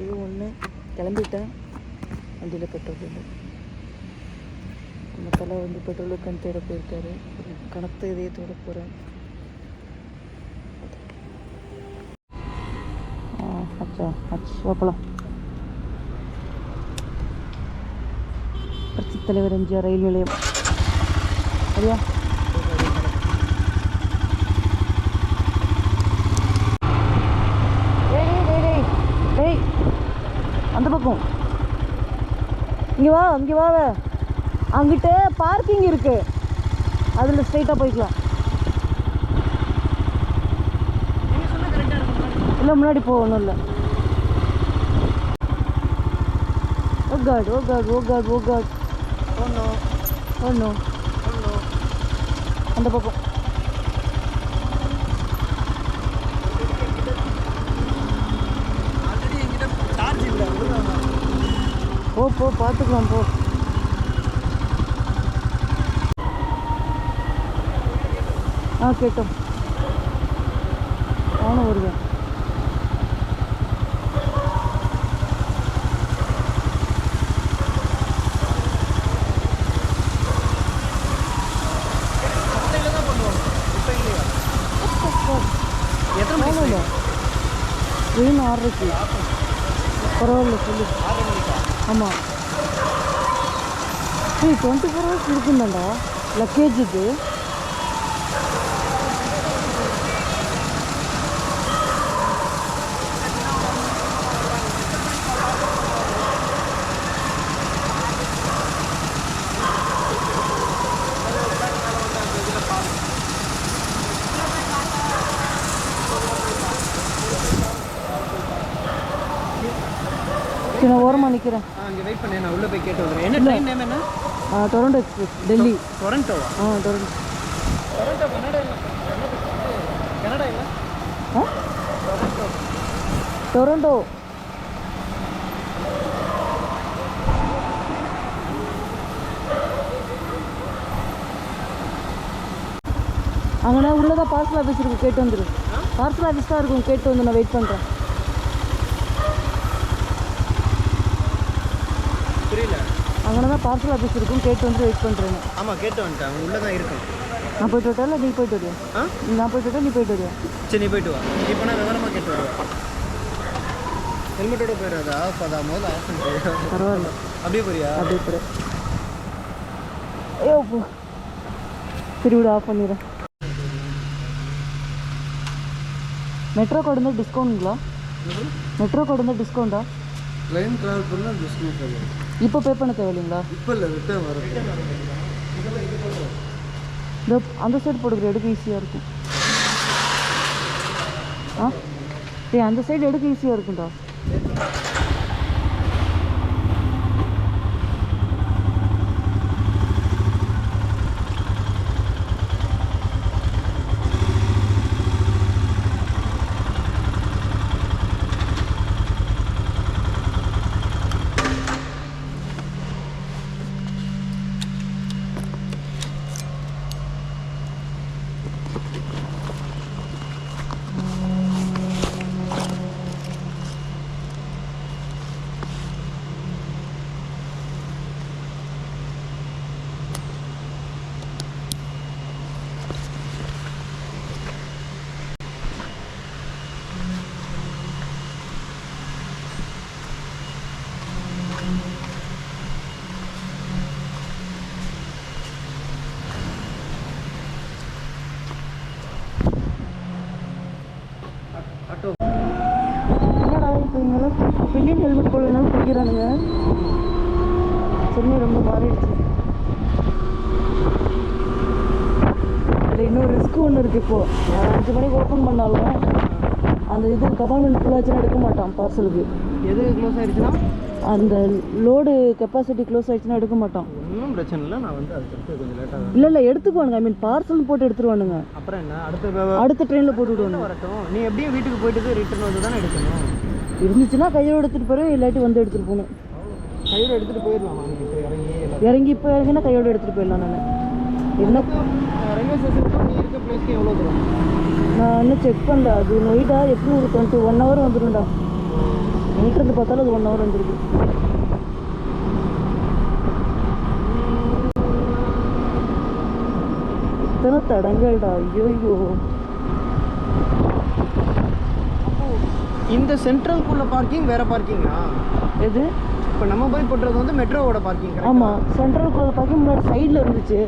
டே ஒன்று கிளம்பிட்டேன். வண்டியில் பெட்ரோல் இல்லை நம்ம தலை வந்து பெட்ரோலுக்கு கண் தேட போயிருக்காரு. ஒரு இதே இதயத்தோட போகிறேன் அச்சா அச்சா போகலாம் புரட்சித் தலைவர் எம்ஜிஆர் ரயில் நிலையம். சரியா? பக்கம் இங்கே வா இங்கே வா. அங்கிட்ட பார்க்கிங் இருக்கு. அதில் ஸ்ட்ரைட்டாக போய்க்கலாம். இல்லை முன்னாடி போ ஒன்றும் இல்லை. Oh God oh God oh God oh God ஒன்றும் ஒன்றும் அந்த பக்கம் ஆல்ரெடி என்கிட்ட சார்ஜ் இல்லை போ போ பார்த்துக்கலாம் போ. ஆ கேட்டோம். நானும் வருவேன். ட்ரெயின் ஆறரைக்கு பரவாயில்ல சொல்லு. ஆமாம் ஏய் டுவெண்ட்டி ஃபோர் ஹவர்ஸ் இருக்குந்தாண்டா லக்கேஜுக்கு சரி நான் ஓரமாக நிற்கிறேன் ஆ அங்கே வெயிட் பண்ணேன் நான் உள்ளே போய் கேட்டு வந்துடுறேன். என்ன ட்ரெயின் நேம் என்ன? டொரண்டோ எக்ஸ்பிரஸ் டெல்லி டொரண்டோவா ஆ டொரண்டோ டொரண்டோ கனடா இல்லை கனடா இல்லை? ஆ? டொரண்டோ அங்கேனா உள்ளதான் பார்சல் ஆஃபீஸ் இருக்கும் கேட்டு வந்துரு. பார்சல் ஆஃபீஸ் தான் இருக்கும் கேட்டு வந்து நான் வெயிட் பண்ணுறேன் அங்கே தான் பார்சல் ஆஃபீஸ் இருக்கும் கேட்டு வந்து வெயிட் பண்ணுறேன் ஆமாம் கேட்டு வந்துட்டேன். அவங்க உள்ளே தான் இருக்கும். நான் போயிட்டு வரட்டா இல்லை நீ போயிட்டு வரியா? ஆ? நான் போயிட்டு வரட்டா நீ போயிட்டு வரியா? சரி நீ போயிட்டு வா. இப்போ நான் விவரமாக கேட்டு வருவேன் ஹெல்மெட்டோட போயிடாதா அப்போ அதான் முதல்ல ஆஃப் பண்ணிட்டு பரவாயில்ல. அப்படியே போறியா? அப்படியே போகிறேன் ஐயோ போ. சரி விட ஆஃப் பண்ணிடுறேன் மெட்ரோ கார்டு இருந்தால் டிஸ்கவுண்ட்ங்களா மெட்ரோ கார்டு இருந்தால் டிஸ்கவுண்டா லைன் ட்ராவல் பண்ணால் டிஸ்கவுண்ட் ஆகும் இப்போ பே பண்ண தேவையில்லைங்களா? இப்போ இல்லை ரிட்டர்ன் வரும். இந்த அந்த சைடு போடுக்கிற எடுக்க ஈஸியாக இருக்கும். ஆ? ஏய் அந்த சைடு எடுக்க ஈஸியாக இருக்கும்டா. இவங்கெல்லாம் பில்லியன் ஹெல்மெட் போடலாம் பிடிக்கிறானுங்க சென்னை ரொம்ப மாறிடுச்சு. இதில் இன்னொரு ரிஸ்க் ஒன்று இருக்குது இப்போது அஞ்சு மணிக்கு ஓப்பன் பண்ணாலும் அந்த இது கபால்மெண்ட் ஃபுல்லாச்சுன்னா எடுக்க மாட்டான் பார்சலுக்கு எது க்ளோஸ் ஆயிடுச்சுன்னா? அந்த லோடு கெப்பாசிட்டி க்ளோஸ் ஆயிடுச்சுன்னா எடுக்க மாட்டான். ஒன்றும் பிரச்சனை இல்லை. நான் வந்து அதுக்கடுத்து கொஞ்சம் லேட்டாக இல்லை இல்லை எடுத்துக்குவானுங்க. ஐ மீன் பார்சல் போட்டு எடுத்துருவானுங்க. அப்புறம் என்ன? அடுத்த அடுத்த ட்ரெயினில் போட்டு விடுவானுங்க. வரட்டும். நீ எப்படியும் வீட்டுக்கு போயிட்டு ரிட்டர்ன் வந்து தானே எடுக்கணும். இருந்துச்சுன்னா கையோடு எடுத்துகிட்டு போகிறேன் இல்லாட்டி வந்து எடுத்துகிட்டு போகணும். கையில் எடுத்துகிட்டு போயிடலாமா இறங்கி? இப்போ இறங்கினா கையோடு எடுத்துகிட்டு போயிடலாம் நான். என்ன? ரயில்வே ஸ்டேஷனுக்கும் நீ இருக்க பிளேஸ்க்கு எவ்வளோ தூரம்? நான் இன்னும் செக் பண்ணல. அது நொய்டா எப்படி ஒரு டுவெண்ட்டி ஒன் ஹவர் வந்துடும்டா இருந்து பார்த்தாலும் அது ஒன் ஹவர் வந்துருக்கு. இத்தனை தடங்கள்டா. ஐயோ இந்த சென்ட்ரல்குள்ள பார்க்கிங் வேற பார்க்கிங்கா எது? இப்போ நம்ம போய் போட்டுறது வந்து மெட்ரோவோட பார்க்கிங் ஆமாம் சென்ட்ரல் கோயில் பார்க்கிங் முன்னாடி சைடில் இருந்துச்சு.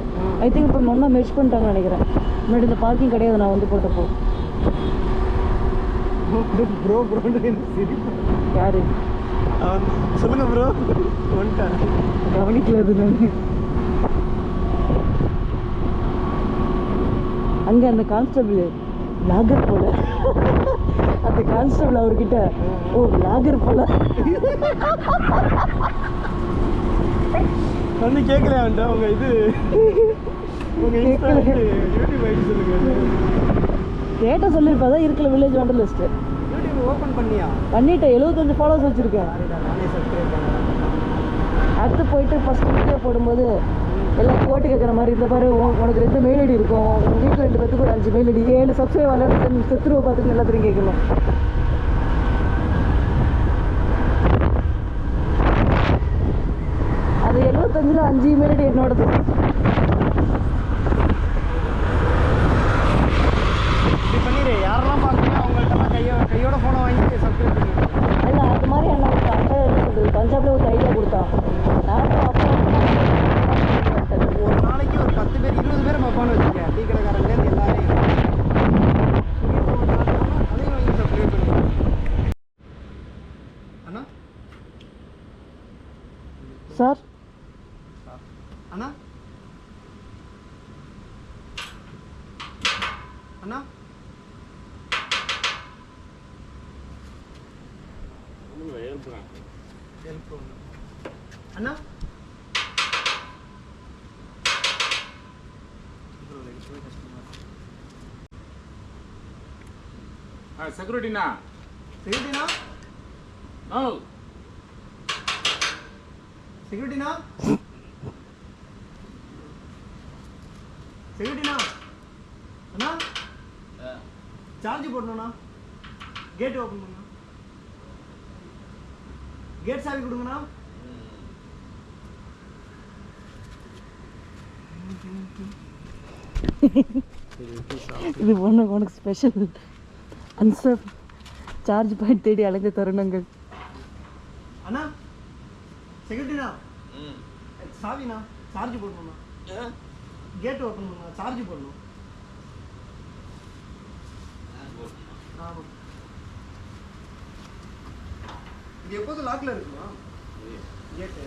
ஐ திங்க் இப்போ ஒன்றா மெர்ச் பண்ணிட்டாங்கன்னு நினைக்கிறேன். முன்னாடி இந்த பார்க்கிங் கிடையாது நான் வந்து போட்டப்போ. ப்ரோ சிரிப்பு? யாரு? சொல்லுங்க ப்ரோ வந்துட்டேன். கவனிக்கல அது நான். அங்கே அந்த கான்ஸ்டபிள் லாகர் போல. அந்த கான்ஸ்டபிள் அவர்கிட்ட ஓ லாகர் போல. வந்து கேட்கல அவன்ட்ட உங்க இது உங்க. யூடியூப் ஐடி சொல்லுங்க. கேட்ட சொல்லியிருப்பா இருக்கல வில்லேஜ் வாண்டலிஸ்ட் யூடியூப் ஓப்பன் பண்ணியா? பண்ணிட்டேன் எழுபத்தஞ்சு ஃபாலோவர்ஸ் வச்சுருக்கேன். அடுத்து போயிட்டு ஃபஸ்ட் வீடியோ போடும்போது எல்லாம் போட்டு கேட்குற மாதிரி இந்த பாரு உன் உனக்கு ரெண்டு மெயில் ஐடி இருக்கும். உங்கள் வீட்டில் ரெண்டு பேத்துக்கு ஒரு அஞ்சு மெயில் ஐடி ஏழு சப்ஸ்கிரைப் வரல செத்துருவ பார்த்துட்டு எல்லாத்தையும் கேட்கணும் அது எழுபத்தஞ்சில் அஞ்சு மெயில் ஐடி என்னோடது இப்படி பண்ணிடு யாரெல்லாம் பார்க்குறீங்க அவங்கள்ட்ட கையோ கையோட ஃபோனை வாங்கி சப்ஸ்கிரைப் பண்ணிடு இல்லை அது மாதிரி என்ன கொடுத்தா அப்பா என்ன சொல்றது பஞ்சாப்ல ஒரு ஐடியா கொடுத்தான் நான் அப்பா ஒரு நாளைக்கு ஒரு பத்து பேர் இருபது பேர் பார்ப்பான்னு வச்சுக்க டீ கடைக்காரங்களேருந்து எல்லாரையும் அதையும் வாங்கி சப்ஸ்கிரைப் பண்ணி அண்ணா சார் அண்ணா அண்ணா அண்ணா செக்யூரிட்டிண்ணா செக்யூரிட்டினா? ஓ. செக்யூரிட்டினா? செக்யூரிட்டினா? அண்ணா? சார்ஜ் போடணும்ண்ணா கேட் ஓப்பன் பண்ணுங்க கேட் சாவி கொடுங்கண்ணா. இது உனக்கு உனக்கு ஸ்பெஷல் அன்சர் சார்ஜ் பாயிண்ட் தேடி அலைஞ்ச தருணங்கள். அண்ணா செக்யூரிட்டினா சாவிண்ணா சார்ஜ் போடணும்ண்ணா. கேட் ஓப்பன் பண்ணுங்க சார்ஜ் போடணும். இது எப்போதும் லாக்கில் இருக்குமா? கேட்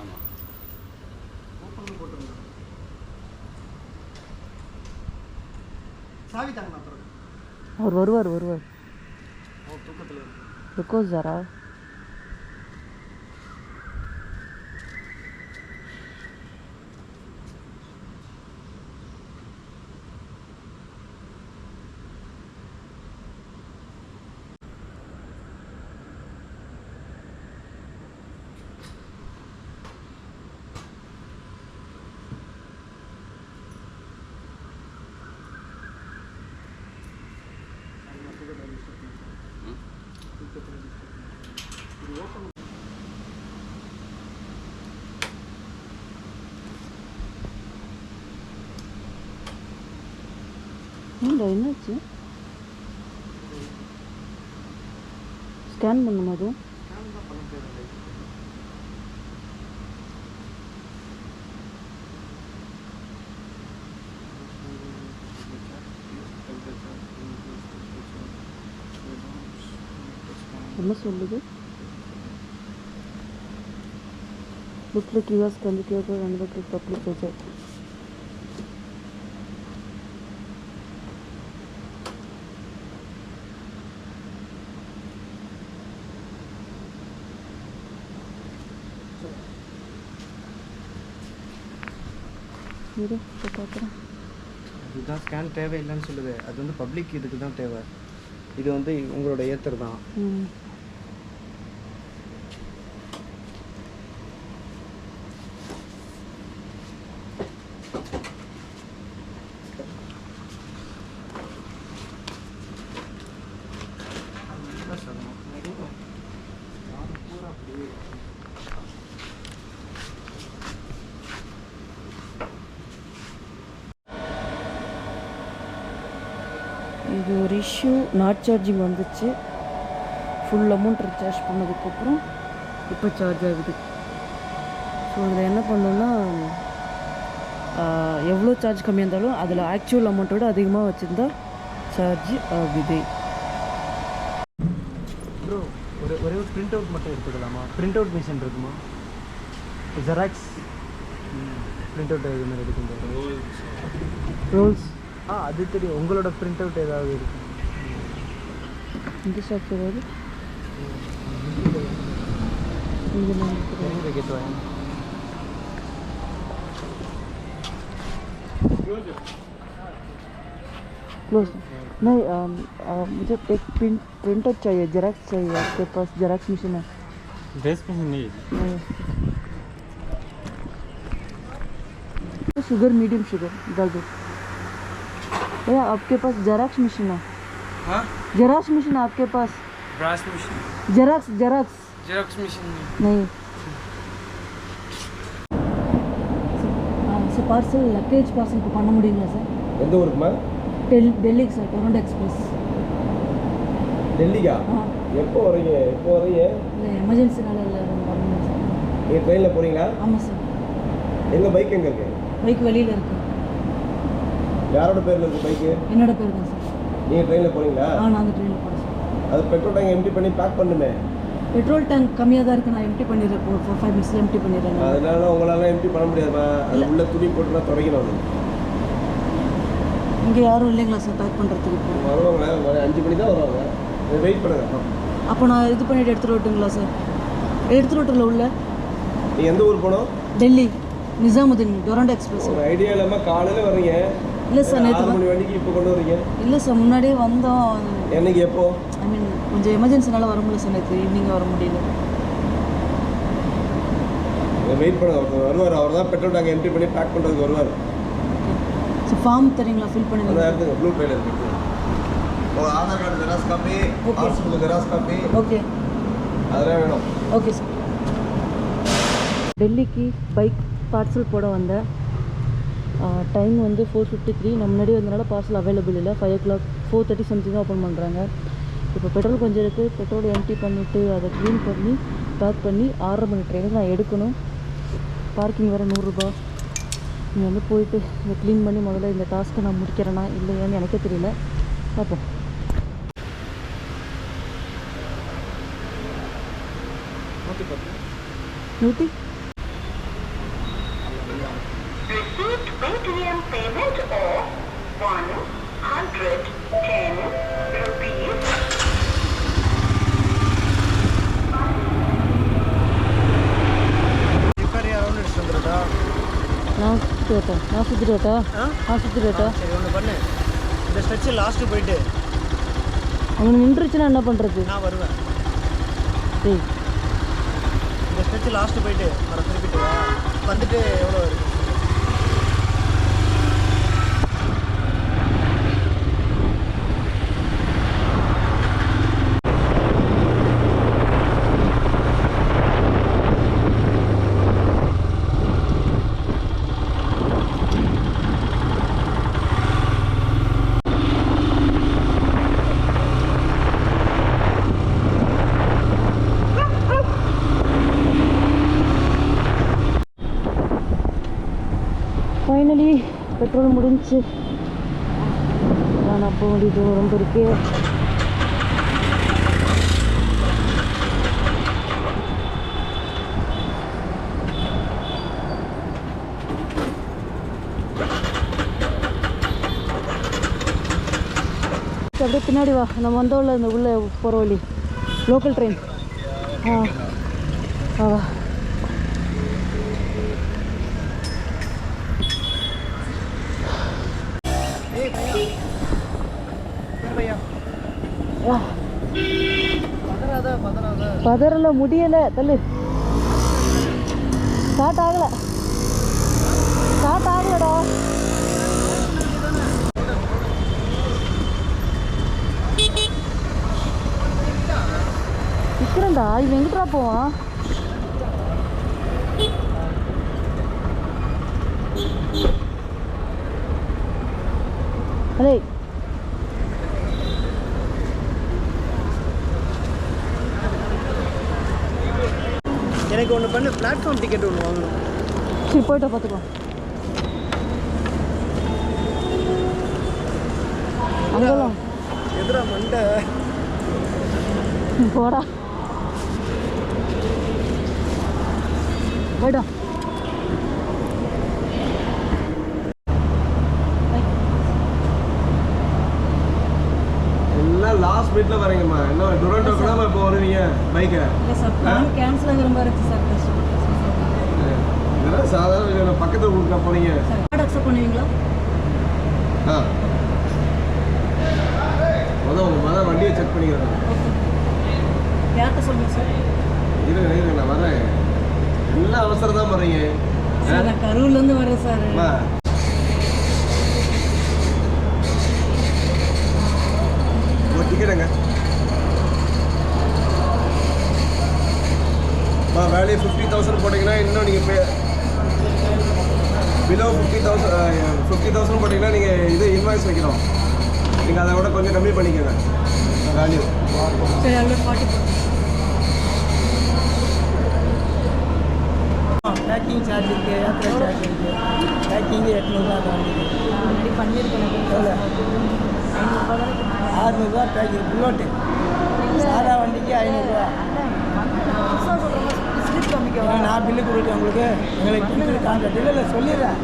ஆமாம் ஓப்பன் போட்டுருங்க. சாவி தாங்கண்ணா அப்புறம். அவர் வருவார் வருவார் ஓ தூக்கத்தில் இருக்கு ருக்கோ ஜரா ஏன்டா என்னாச்சு? ஸ்கேன் பண்ணுமா அதுவும் என்ன சொல்லுது? லுக் கியூஆர் ஸ்கேன் கியூஆர் கண்டிப்பாக அனுபவத்தில் பப்ளிக் ப்ரொஜெக்ட் இரு பார்க்குறேன். இதுதான் ஸ்கேன் தேவையில்லைன்னு சொல்லுது. அது வந்து பப்ளிக் இதுக்கு தான் தேவை. இது வந்து உங்களோட ஏத்தர் தான் ம் இது ஒரு இஷ்யூ சார்ஜிங் வந்துச்சு. ஃபுல் அமௌண்ட் ரீசார்ஜ் பண்ணதுக்கப்புறம் இப்போ சார்ஜ் ஆகுது. ஸோ இதில் என்ன பண்ணோன்னா எவ்வளோ சார்ஜ் கம்மியாக இருந்தாலும் அதில் ஆக்சுவல் அமௌண்ட்டோட அதிகமாக வச்சுருந்தா சார்ஜ் ஆகுது. ப்ரோ ஒரு ஒரே ஒரு பிரிண்ட் அவுட் மட்டும் எடுத்துக்கலாமா? பிரிண்ட் அவுட் மிஷின் இருக்குமா? ஜெராக்ஸ் பிரிண்ட் அவுட் இது மாதிரி எடுக்கும் ரோல்ஸ் ஆ அது தெரியும். உங்களோட பிரிண்ட் அவுட் ஏதாவது क्लोज नहीं आ, आ, मुझे एक प्रिंट प्रिंटर चाहिए जेरक्स चाहिए आपके पास जेरक्स मशीन है ड्रेस मशीन नहीं, नहीं। शुगर मीडियम शुगर डाल दो भैया आपके पास जेरक्स मशीन है हाँ जेरॉक्स मशीन है आपके पास brass machine xerox xerox xerox machine नहीं சார் பார்சல் லக்கேஜ் பார்சல் இப்போ பண்ண முடியுங்களா சார் எந்த ஊருக்குமா டெல் டெல்லிக்கு சார் டொரண்டோ எக்ஸ்பிரஸ் டெல்லிக்கா ஆ எப்போ வரீங்க எப்போ வரீங்க இல்லை எமர்ஜென்சினால இல்லை வரணும் சார் நீங்கள் ட்ரெயினில் போகிறீங்களா ஆமாம் சார் எங்கள் பைக் எங்கே இருக்கு பைக் வெளியில் இருக்கு யாரோட பேரில் இருக்குது பைக்கு என்னோட பேர் தான் சார் நீங்கள் ட்ரெயினில் போகிறீங்களா ஆ நான் அந்த ட்ரெயினில் போகிறேன் சார் அது பெட்ரோல் டேங்க் எம்டி பண்ணி பேக் பண்ணுமே. பெட்ரோல் டேங்க் கம்மியாக தான் இருக்குது நான் எம்டி பண்ணிடுறேன். ஒரு ஃபோர் ஃபைவ் மினிட்ஸில் எம்டி பண்ணிடுறேன் நான். அதனால உங்களால எம்டி பண்ண முடியாதுமா? அது உள்ள துணி போட்டுனா துடைக்கணும் அது இங்கே யாரும் இல்லைங்களா சார் பேக் பண்ணுறதுக்கு வருவாங்க அஞ்சு மணி தான் வருவாங்க வெயிட் பண்ணுங்க. அப்போ நான் இது பண்ணிட்டு எடுத்துகிட்டு வரட்டுங்களா சார் எடுத்துகிட்டு வரட்டுல உள்ள? நீங்கள் எந்த ஊர் போகணும் டெல்லி. நிசாமுதீன் டொரண்டோ எக்ஸ்பிரஸ். ஐடியா இல்லாமல் காலையில் வர்றீங்க. இல்லை சார் நேற்று மணி வண்டிக்கு இப்போ கொண்டு வரீங்க? இல்லை சார் முன்னாடியே வந்தோம். என்னைக்கு எப்போ? ஐ மீன் கொஞ்சம் எமர்ஜென்சினால வர முடியல சார் நேற்று ஈவினிங் வர முடியல. வெயிட் பண்ணுங்க ஒருத்தர் வருவார் அவர் தான் பெட்ரோல் டேங்க் எம்டி பண்ணி பேக் பண்ணுறதுக்கு வருவார். ஸோ ஃபார்ம் தரீங்களா? ஃபில் பண்ணி இடத்துக்கு ப்ளூ ட்ரெயிலர் இருக்கு. உங்கள் Aadhaar card xerox copy. Passport xerox copy okay அதெல்லாம் வேணும். ஓகே சார் டெல்லிக்கு பைக் பார்சல் போட வந்தேன் டைம் வந்து ஃபோர் ஃபிஃப்டி த்ரீ நம்ம முன்னாடி வந்தனால பார்சல் அவைலபிள் இல்லை. Five o'clock four thirty something open பண்ணுறாங்க இப்போ பெட்ரோல் கொஞ்சம் இருக்குது பெட்ரோல் எம்டி பண்ணிவிட்டு அதை க்ளீன் பண்ணி பேக் பண்ணி ஆர்டர் மணி ட்ரெயினுக்கு நான் எடுக்கணும். பார்க்கிங் வேறு நூறுரூபா நீ வந்து போயிட்டு இதை க்ளீன் பண்ணி முதல்ல இந்த டாஸ்க்கை நான் முடிக்கிறேனா இல்லையான்னு எனக்கே தெரியல. பார்ப்போம். நூற்றி சுற்றிட்டு ஆ? நான் சுற்றிட்டு சரி ஒன்று பண்ணு. இந்த ஸ்ட்ரெச்சு லாஸ்ட்டு போயிட்டு. அவங்க நின்றுச்சுன்னா என்ன பண்ணுறது நான் வருவேன். டேய். இந்த ஸ்ட்ரெச்சு லாஸ்ட்டு போயிட்டு வர திருப்பிட்டு வந்துட்டு எவ்வளோ வருது ஃபைனலி பெட்ரோல் முடிஞ்சு. நான் அப்போ வேண்டிய தூரம் இருக்கு. அப்படியே பின்னாடி வா. நம்ம வந்தோம்ல இந்த உள்ள போகிற வழி. லோக்கல் ட்ரெயின் ஆ. வா வா ஏய் பையா ஏய் பையா வா பதறாத பதறாத பதறல முடியல. தள்ளு. ஸ்டார்ட் ஆகல. ஸ்டார்ட் ஆகலடா. விக்ரண்டா இவன் எங்கிட்டா போவான் ஹலே எனக்கு ஒன்று பண்ணு பிளாட்ஃபார்ம் டிக்கெட் ஒன்று வாங்கணும். சரி போயிட்டு பார்த்துக்கலாம் அங்கெல்லாம். எதிரா மண்டை? போடா. போய்டா மினிட்ல வரீங்கம்மா. என்ன டொரண்டோக்கு தான் இப்போ வருவீங்க? பைக்கை இல்லை சார் கேன்சல் ஆகிற மாதிரி இருக்கு சார் இதெல்லாம் சாதாரண. பக்கத்துல கொடுக்க போனீங்க? சார் கார்டு அக்செப்ட் பண்ணுவீங்களா? ஆ. முதல் உங்க மத வண்டியை செக் பண்ணிக்கிறேன். யார்கிட்ட சொல்லுங்கள் சார் இருங்க இருங்க நான் வரேன் எல்லாம் அவசரம் தான் போறீங்க சார் நான் கரூர்லேருந்து வரேன் சார் வேலையை ஃபிஃப்டி தௌசண்ட் போட்டிங்கன்னா இன்னும் நீங்கள் pay below fifty thousand fifty thousand போட்டிங்கன்னா நீங்கள் இது இன்வாய்ஸ் வைக்கணும். நீங்கள் அதை விட கொஞ்சம் கம்மி பண்ணிக்கோங்க. வேல்யூ பேக்கிங் சார்ஜ் இருக்குது யாத்திரை சார்ஜ் இருக்குது பேக்கிங்கு எட்நூறுபா எவ்வளோ ஐநூறுபா தானே. ஆறுநூறுபா பேக்கிங் புல்லோட்டு. சாதா வண்டிக்கு ஐநூறுரூவா ஏன்னா நான் பில்லு கொடுத்தேன் உங்களுக்கு எங்களுக்கு பில்லு கான்ட்ராக்ட் இல்லை இல்லை சொல்லிடுறேன்.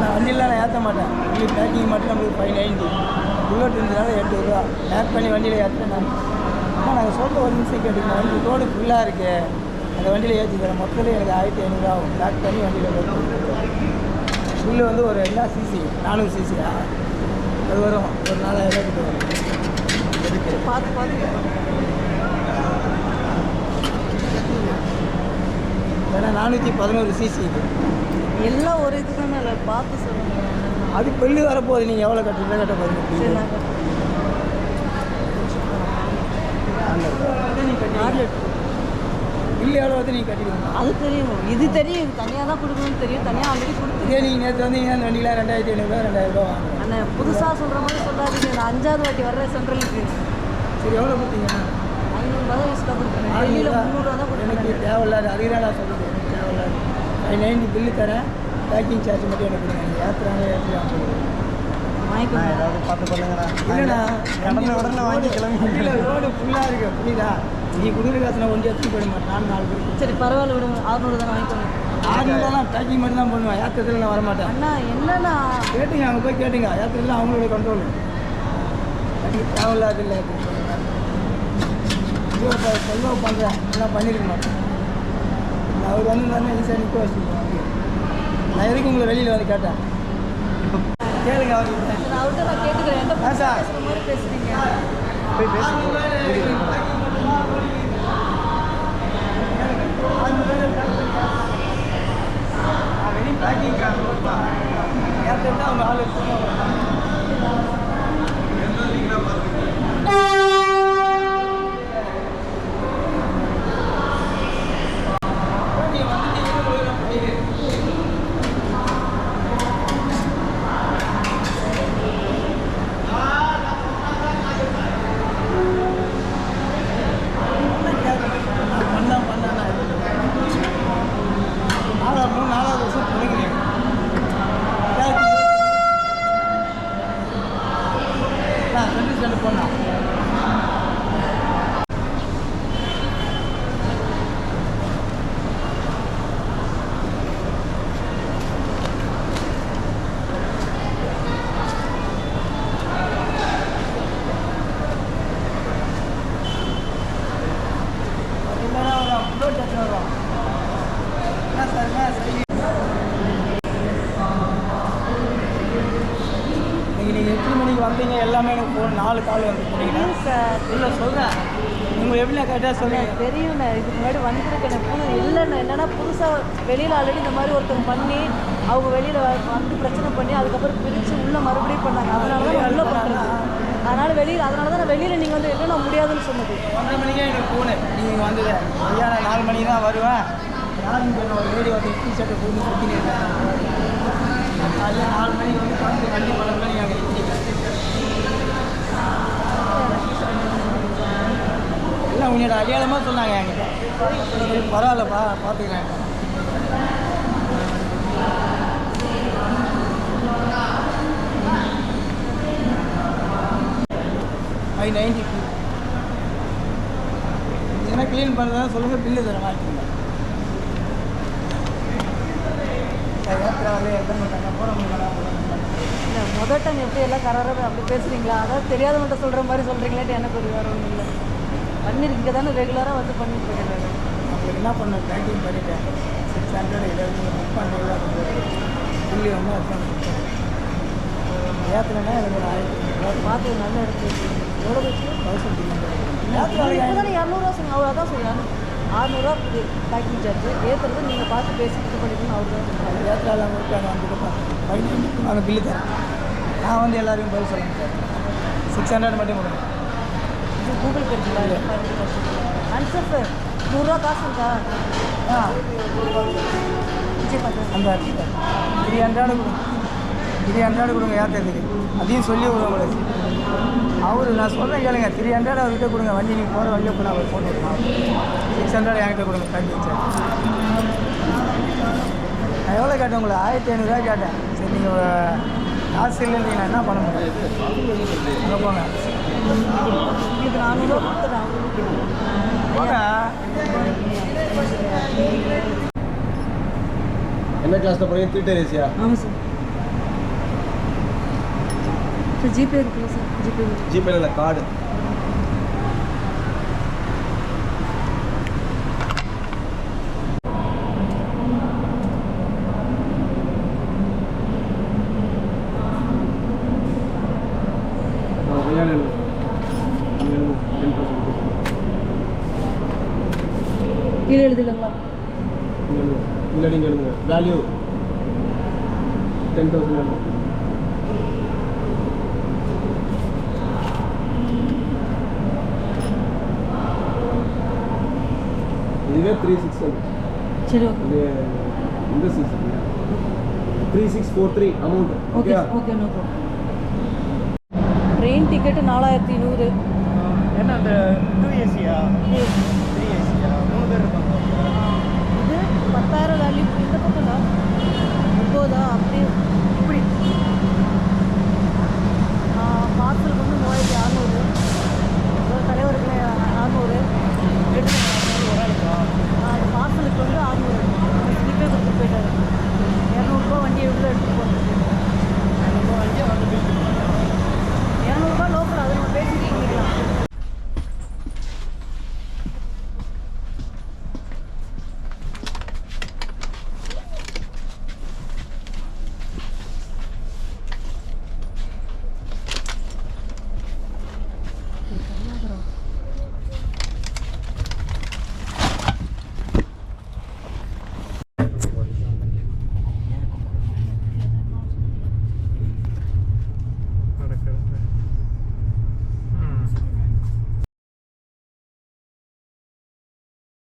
நான் வண்டியில் நான் ஏற்ற மாட்டேன். வண்டி பேக்கிங் மட்டும் நம்மளுக்கு ஃபைவ் நைன்ட்டி புல்லட் இருந்ததுனால ரூபா. பேக் பண்ணி வண்டியில் ஏற்றுறேன் நான். ஆனால் நாங்கள் சொல்ல ஒரு நிமிஷம் கேட்டுக்கோங்க. வண்டி ரோடு ஃபுல்லாக இருக்குது அந்த வண்டியில் ஏற்றி தரேன். மொத்தத்தில் எனக்கு ஆயிரத்தி ஐநூறுரூவா ஆகும். பேக் பண்ணி வண்டியில் புல்லு வந்து ஒரு எல்லா சிசி நானூறு சிசியா அது வரும். ஒரு நாலாயிரம் கிட்ட வரும். பார்த்து பார்த்து ஏன்னா நானூற்றி பதினோரு சிசி இது. எல்லாம் ஒரு இது தானே இல்லை பார்த்து சொல்லுங்கள் அது பில்லு வரப்போகுது நீங்கள் எவ்வளோ கட்டுறீங்க கட்ட போகிறீங்க நாங்கள் நீ கட்டி பில்லு எவ்வளோ வந்து நீங்கள் கட்டிடுவீங்க அது தெரியும். இது தெரியும். இது தனியாக தான் கொடுக்கணும்னு தெரியும். தனியாக ஆல்ரெடி கொடுத்து இதே நீங்கள் நேற்று வந்தீங்கன்னா வண்டியில் ரெண்டாயிரத்தி ஐநூறுரூவா ரெண்டாயிரம் ரூபா வாங்குறேன் அண்ணன் புதுசாக சொல்கிற மாதிரி சொல்லாதீங்க. நான் அஞ்சாவது வாட்டி வர்றேன் சென்ட்ரலுக்கு. சரி எவ்வளோ கொடுத்தீங்கன்னா ஐநூறுரூவா தான் எக்ஸ்ட்ரா கொடுக்குறேன் டெல்லியில் முந்நூறுவா தான் எனக்கு தேவையில்லாத அதுதான் நான் சொல்லுது எனக்கு தேவையில்லாத ஃபைவ் நைன்டி பில்லு தரேன். பேக்கிங் சார்ஜ் மட்டும் எனக்கு கொடுங்க. ஏற்றுறாங்க ஏற்றுறாங்க வாங்கிக்கோங்க. பார்த்து பண்ணுங்கண்ணா இல்லைண்ணா கடனை உடனே வாங்கி கிளம்பி ரோடு ஃபுல்லாக இருக்கு. புரியுதா? நீ கொடுக்குற காசு நான் போயிட மாட்டேன் நாலு நாலு பேருக்கு சரி பரவாயில்ல விடுங்க. அறுநூறு தானே வாங்கிக்கோங்க. ஆறுநூறுலாம் பேக்கிங் மட்டும் தான் பண்ணுவேன் ஏற்றத்தில் நான் வரமாட்டேன். அண்ணா என்னண்ணா? கேட்டுங்க அங்கே போய் கேட்டுங்க. ஏற்றத்தில் அவங்களோட கண்ட்ரோல் எனக்கு தேவையில்லாத இல்லை செல்வா பண்ணுறேன் எல்லாம் பண்ணிருக்க மாட்டேன் அவர் வந்து ஈஸியாக நிற்க வச்சுருக்கேன் நான் எதுக்கு உங்களை வெளியில் வந்து கேட்டேன் கேளுங்க அவர்கிட்ட அவர்கிட்ட நான் கேட்டுக்கிறேன் சார். பேசுறீங்க போய் பேசுங்க வெளியே பேக்கிங் ஏற்றது அவங்க ஆள் எடுத்துக்கோங்க பண்ணா பண்ணா நாலாவது மூணு நாலாவது வருஷம் பிடிக்கிறேன் நான் சர்வீஸ் சென்டர் போனேன் இல்லைன்னா வரும் ஃப்ளோட் டச்சில் வரும் என்ன சார் என்ன சரி நீங்கள் நீங்கள் எத்தனை மணிக்கு வந்தீங்க எல்லாமே எனக்கு ஃபோன் நாலு கால் வந்து போனீங்கன்னா சார் இல்லை சொல்கிறேன் நீங்கள் எப்படி கரெக்டாக சொல்லுங்கள் தெரியுண்ணே இதுக்கு முன்னாடி வந்திருக்கேன் புது இல்லைண்ணே என்னன்னா புதுசாக வெளியில் ஆல்ரெடி இந்த மாதிரி ஒருத்தர் பண்ணி அவங்க வெளியில் வந்து பிரச்சனை பண்ணி அதுக்கப்புறம் பிரித்து உள்ளே மறுபடியும் பண்ணாங்க அதனால தான் நான் உள்ளே பண்ணுறது அதனால் வெளியில் அதனால தான் நான் வெளியில் நீங்கள் வந்து என்ன நான் முடியாதுன்னு சொன்னது ஒன்றரை மணிக்கே எனக்கு ஃபோனு நீங்கள் வந்தது ஐயா நான் நாலு மணிக்கு தான் வருவேன் யாருன்னு தெரியல ஒரு லேடி வந்து டீ ஷர்ட்டை போட்டு சுற்றினு இருக்காங்க. காலையில் நாலு மணிக்கு வந்து பார்த்து வண்டி பழம் மணி அங்கே எல்லாம் உன்னோட அடையாளமாக சொன்னாங்க என்கிட்ட. பரவாயில்லப்பா பார்த்துக்கிறேன். ஐ நைன்டி டூ என்ன க்ளீன் பண்ணுறதா சொல்லுங்கள் பில்லு தர மாட்டீங்க ஏற்கனவே எத்தனை மாட்டாங்க போட முடியல இல்லை முதல் டைம் எப்படி எல்லாம் கராராக அப்படி பேசுகிறீங்களா அதாவது தெரியாதவன்ட்ட சொல்கிற மாதிரி சொல்கிறீங்களேட்டு எனக்கு ஒரு வேறு ஒன்றும் இல்லை இங்கே தானே ரெகுலராக வந்து பண்ணிட்டு இருக்கிறாங்க என்ன பண்ண பேக்கிங் பண்ணிட்டேன் சிக்ஸ் ஹண்ட்ரட் இதில் புக் அட்வான்ஸ் கொடுத்தேன் ஏற்றுனா எனக்கு ஆயிரத்தி பார்த்து நல்ல இடத்துல எவ்வளோ பேச்சு தௌசண்ட் த்ரீ இப்போ ஹண்ட்ரட் தானே இரநூறுவா ஆறுநூறுவா பேக்கிங் சார்ஜ் ஏற்றுறது நீங்கள் பார்த்து பேசி இது பண்ணிக்கணும் அவர் தான் சொல்கிறாங்க ஏற்றாலும் அவங்களுக்கு அந்த வந்து நைன்டி நாங்கள் பில்லு தரேன். நான் வந்து எல்லாரையும் பதில் சொல்லுங்கள் சார். சிக்ஸ் ஹண்ட்ரட் மட்டும் கொடுங்க. இது கூகுள் பே இருக்குல்ல ஆன்சர் சார் நூறுரூவா காசு. இருக்கா? ஆ. அந்த த்ரீ ஹண்ட்ரடு கொடுங்க. த்ரீ ஹண்ட்ரடு கொடுங்க ஏற்றதுக்கு அதையும் சொல்லி விடுவோம் உங்களுக்கு அவர் நான் சொல்கிறேன் கேளுங்க த்ரீ ஹண்ட்ரட் அவர்கிட்ட கொடுங்க வண்டி நீங்கள் போகிற வண்டியை கூட அவர் போட்டு விடுவாங்க சிக்ஸ் ஹண்ட்ரட் என்கிட்ட கொடுங்க பேக்கிங் சார் நான் எவ்வளோ கேட்டேன் உங்களை? ஆயிரத்தி ஐநூறுரூவா கேட்டேன். சரி நீங்கள் காசு இல்லைன்னு நான் என்ன பண்ண முடியும்? அங்கே போங்க. நானூறுரூவா போங்க. என்ன கிளாஸில் போகிறீங்க த்ரீ டேர் ஏசியா ஆமாம் சார் சார் ஜிபே இருக்குல்ல சார் ஜிபே ஜிபேல இல்லை கார்டு கீழே எழுதிடுங்களா? இல்லை நீங்கள் எழுதுங்க. வேல்யூ டென் தௌசண்ட் இதுவே த்ரீ சிக்ஸ் சரி ஓகே இந்த six three six four three amount okay okay no train ticket நாலாயிரத்தி நூறு. என்ன அந்த டூ ஏசியா த்ரீ ஏசியா மூணு பேர் இருப்பாங்க. இது பத்தாயிரம் வேல்யூ இந்த பக்கம்னா முப்பதா அப்படி இப்படி. பார்சல்